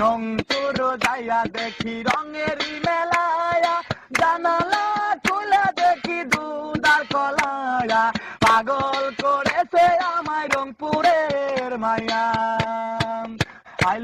যাইয়া দেখি রঙের মেলায়া। জানালা খুলে দেখি দুদার কলায়া। পাগল করেছে আমায় রংপুরের মায়া। আই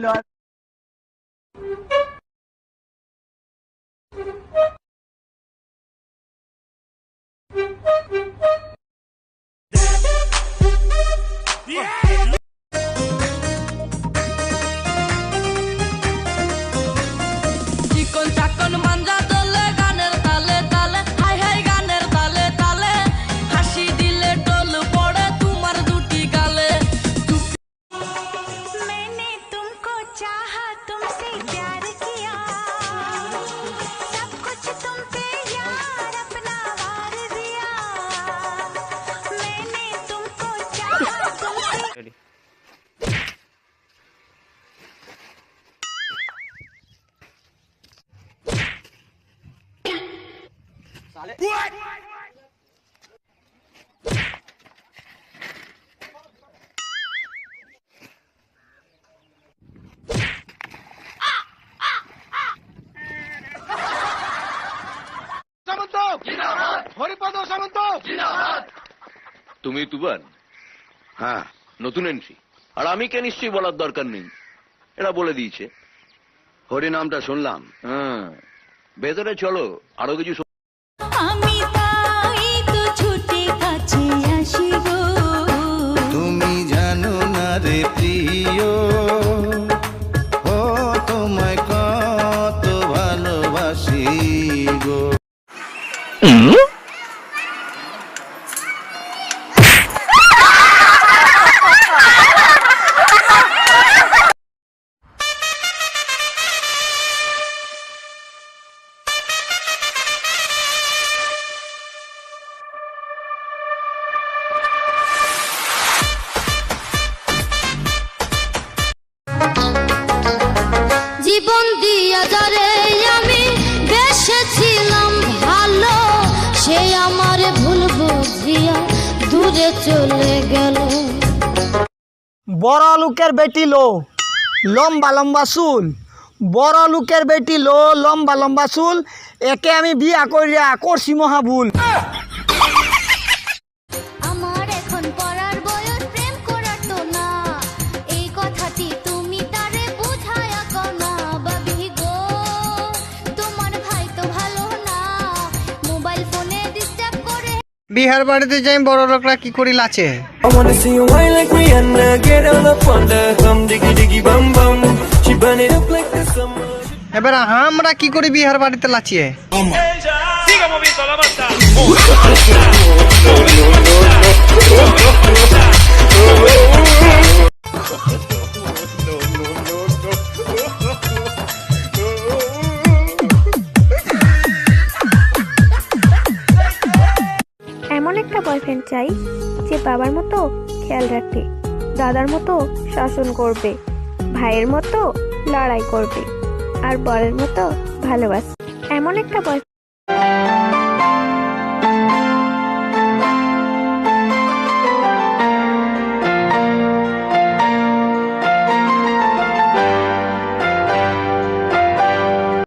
সামন্ত! হরিপদ সামন্ত! তুমি তুবান? হ্যাঁ। নতুন এন্ট্রি আর আমি কে নিশ্চয়ই বলার দরকার নেই। এরা বলে দিয়েছে। হরি নামটা শুনলাম। হ্যাঁ। ভেতরে চলো আরও কিছু রে প্রিয়। ও তোমায় কত ভালোবাসি গো। সে আমার ভুল বুঝিয়া দূরে চলে গেল। বড় লোকের বেটি লো, লম্বা লম্বা চুল। বড় লোকের বেটি লো, লম্বা লম্বা চুল। একে আমি বিয়া করিয়া করছি মহাভুল। বিহার বাড়িতে যাই বড় লোকরা কি করিল আছে এবার আমরা কি করি বিহার বাড়িতে লাচিয়ে? বয়ফ্রেন্ড চাই যে বাবার মতো খেয়াল রাখবে, দাদার মতো শাসন করবে, ভাইয়ের মতো লড়াই করবে, আর বরের মতো ভালোবাসে এমন একটা বয়